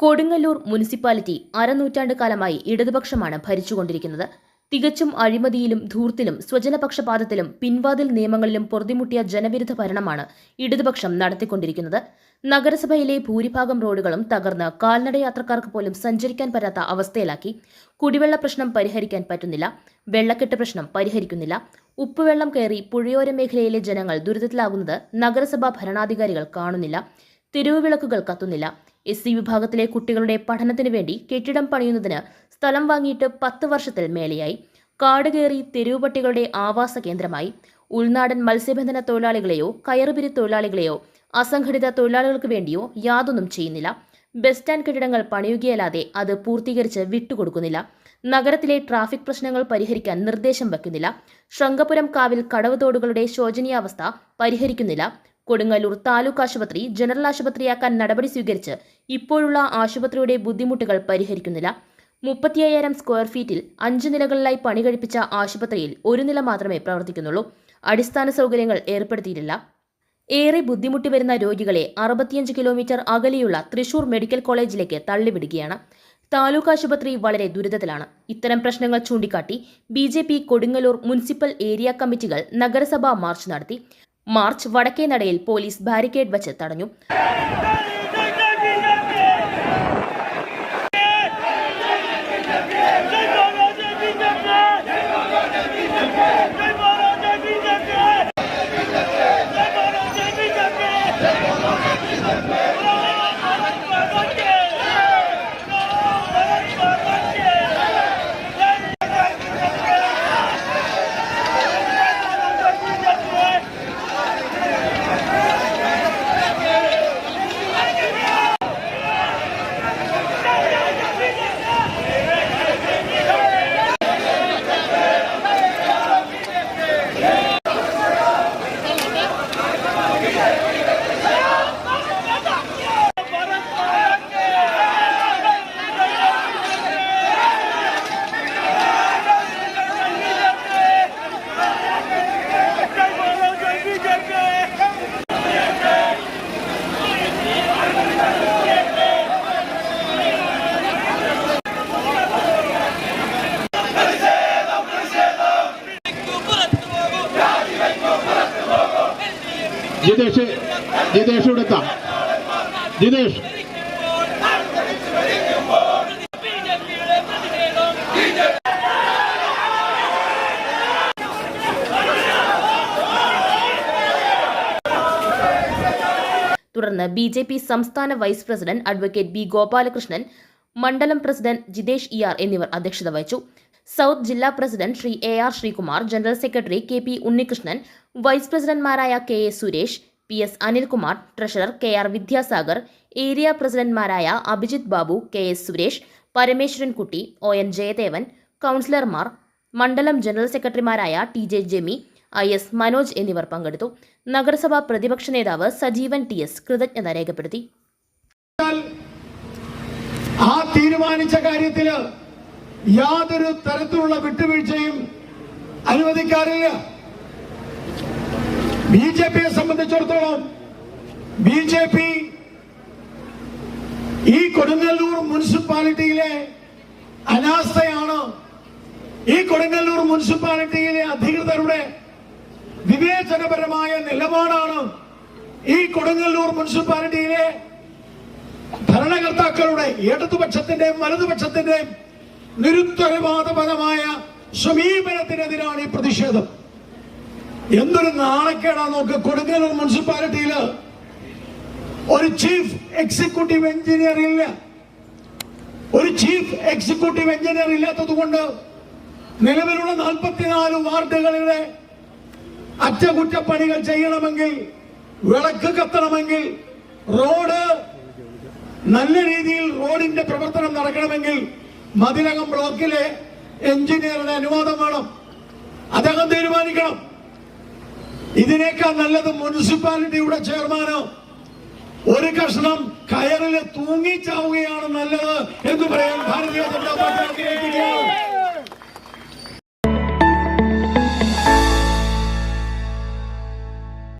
Kodungallur municipality അരനൂറ്റാണ്ട് കാലമായി ഇടതുപക്ഷമാണ് ഭരിച്ചുകൊണ്ടിരിക്കുന്നത്. തികച്ചും അഴിമതിയിലും ധൂർത്തിലും സ്വജനപക്ഷപാതത്തിലും പിൻവാതിൽ നിയമങ്ങളിലും പൊറുതിമുട്ടിയ ജനവിരുദ്ധ ഭരണമാണ് ഇടതുപക്ഷം നടത്തിക്കൊണ്ടിരിക്കുന്നത്. നഗരസഭയിലെ ഭൂരിഭാഗം റോഡുകളും തകർന്ന് കാൽനടയാത്രക്കാർക്ക് പോലും സഞ്ചരിക്കാൻ പറ്റാത്ത അവസ്ഥയിലാക്കി. കുടിവെള്ള പ്രശ്നം പരിഹരിക്കാൻ പറ്റുന്നില്ല. വെള്ളക്കെട്ട് പ്രശ്നം പരിഹരിക്കുന്നില്ല. ഉപ്പുവെള്ളം കയറി പുഴയോര മേഖലയിലെ ജനങ്ങൾ ദുരിതത്തിലാകുന്നത് നഗരസഭാ ഭരണാധികാരികൾ കാണുന്നില്ല. തെരുവുവിളക്കുകൾ കത്തുന്നില്ല. എസ് സി വിഭാഗത്തിലെ കുട്ടികളുടെ പഠനത്തിന് വേണ്ടി കെട്ടിടം പണിയുന്നതിന് സ്ഥലം വാങ്ങിയിട്ട് പത്ത് വർഷത്തിൽ മേലെയായി. കാട് കയറി തെരുവുപട്ടികളുടെ ആവാസ കേന്ദ്രമായി. ഉൾനാടൻ മത്സ്യബന്ധന തൊഴിലാളികളെയോ കയറുപിരി തൊഴിലാളികളെയോ അസംഘടിത തൊഴിലാളികൾക്ക് വേണ്ടിയോ യാതൊന്നും ചെയ്യുന്നില്ല. ബസ് സ്റ്റാൻഡ് കെട്ടിടങ്ങൾ പണിയുകയല്ലാതെ അത് പൂർത്തീകരിച്ച് വിട്ടുകൊടുക്കുന്നില്ല. നഗരത്തിലെ ട്രാഫിക് പ്രശ്നങ്ങൾ പരിഹരിക്കാൻ നിർദ്ദേശം വയ്ക്കുന്നില്ല ശൃംഗപുരം കാവിൽ കടവ് തോടുകളുടെ ശോചനീയാവസ്ഥ പരിഹരിക്കുന്നില്ല. കൊടുങ്ങല്ലൂർ താലൂക്ക് ആശുപത്രി ജനറൽ ആശുപത്രിയാക്കാൻ നടപടി സ്വീകരിച്ച് ഇപ്പോഴുള്ള ആശുപത്രിയുടെ ബുദ്ധിമുട്ടുകൾ പരിഹരിക്കുന്നില്ല. മുപ്പത്തിയ്യായിരം സ്ക്വയർ ഫീറ്റിൽ അഞ്ച് നിലകളിലായി പണി കഴിപ്പിച്ച ആശുപത്രിയിൽ ഒരു നില മാത്രമേ പ്രവർത്തിക്കുന്നുള്ളൂ. അടിസ്ഥാന സൗകര്യങ്ങൾ ഏർപ്പെടുത്തിയിട്ടില്ല. ഏറെ ബുദ്ധിമുട്ടി വരുന്ന രോഗികളെ അറുപത്തിയഞ്ച് കിലോമീറ്റർ അകലെയുള്ള തൃശൂർ മെഡിക്കൽ കോളേജിലേക്ക് തള്ളിവിടുകയാണ്. താലൂക്ക് ആശുപത്രി വളരെ ദുരിതത്തിലാണ്. ഇത്തരം പ്രശ്നങ്ങൾ ചൂണ്ടിക്കാട്ടി B J P Kodungallur municipal area കമ്മിറ്റികൾ നഗരസഭാ മാർച്ച് നടത്തി. മാർച്ച് വടക്കേനടയിൽ പോലീസ് ബാരിക്കേഡ് വച്ച് തടഞ്ഞു. ജിതേഷ് ജിതേഷ് ഇവിടെ എത്താം. ജിതേഷ്. തുടർന്ന് ബി ജെ പി സംസ്ഥാന vice president advocate B Gopalakrishnan മണ്ഡലം പ്രസിഡന്റ് ജിതേഷ് ഇ ആർ എന്നിവർ അധ്യക്ഷത വഹിച്ചു. സൗത്ത് ജില്ലാ president Shri A R Sreekumar general secretary K P Unnikrishnan vice പ്രസിഡന്റ്മാരായ K A Suresh P S Anilkumar treasurer K R Vidyasagar area പ്രസിഡന്റ്മാരായ Abhijith Babu K S Suresh Parameswarankutty O N Jayadevan കൗൺസിലർമാർ മണ്ഡലം general സെക്രട്ടറിമാരായ T J Jemi I S Manoj എന്നിവർ പങ്കെടുത്തു. നഗരസഭാ പ്രതിപക്ഷ നേതാവ് Sajeevan T S കൃതജ്ഞത രേഖപ്പെടുത്തി. ആ തീരുമാനിച്ച കാര്യത്തിൽ യാതൊരു തരത്തിലുള്ള വിട്ടുവീഴ്ചയും അനുവദിക്കാറില്ല. ബി ജെ പിയെ സംബന്ധിച്ചിടത്തോളം ബി ജെ പി ഈ കൊടുങ്ങല്ലൂർ മുനിസിപ്പാലിറ്റിയിലെ അനാസ്ഥയാണ്. ഈ കൊടുങ്ങല്ലൂർ മുനിസിപ്പാലിറ്റിയിലെ അധികൃതരുടെ വിവേചനപരമായ നിലപാടാണ് ഈ കൊടുങ്ങല്ലൂർ മുനിസിപ്പാലിറ്റിയിലെ ഭരണകർത്താക്കളുടെ ഇടതുപക്ഷത്തിന്റെയും വലതുപക്ഷത്തിന്റെയും നിരുത്തരവാദപരമായ സമീപനത്തിനെതിരാണ് ഈ പ്രതിഷേധം. എന്തൊരു നാണക്കേടാ നോക്ക്. കൊടുങ്ങല്ലൂർ മുനിസിപ്പാലിറ്റിയിൽ ഒരു ചീഫ് എക്സിക്യൂട്ടീവ് എഞ്ചിനീയർ ഇല്ല. ഒരു ചീഫ് എക്സിക്യൂട്ടീവ് എഞ്ചിനീയർ ഇല്ലാത്തത് കൊണ്ട് നിലവിലുള്ള നാൽപ്പത്തിനാല് വാർഡുകളിലെ അറ്റകുറ്റപ്പണികൾ ചെയ്യണമെങ്കിൽ വിളക്ക് കത്തണമെങ്കിൽ റോഡ് നല്ല രീതിയിൽ റോഡിന്റെ പ്രവർത്തനം നടക്കണമെങ്കിൽ മതിലകം ബ്ലോക്കിലെ എഞ്ചിനീയറുടെ അനുവാദം വേണം. ഇതിനേക്കാൾ നല്ലത് മുനിസിപ്പാലിറ്റിയുടെ ചെയർമാനോ. ഒരു കഷ്ണം കയറിൽ തൂങ്ങിച്ചാവുകയാണ് നല്ലത് എന്ന് പറയാൻ ഭാരതീയ ജനതാ പാർട്ടി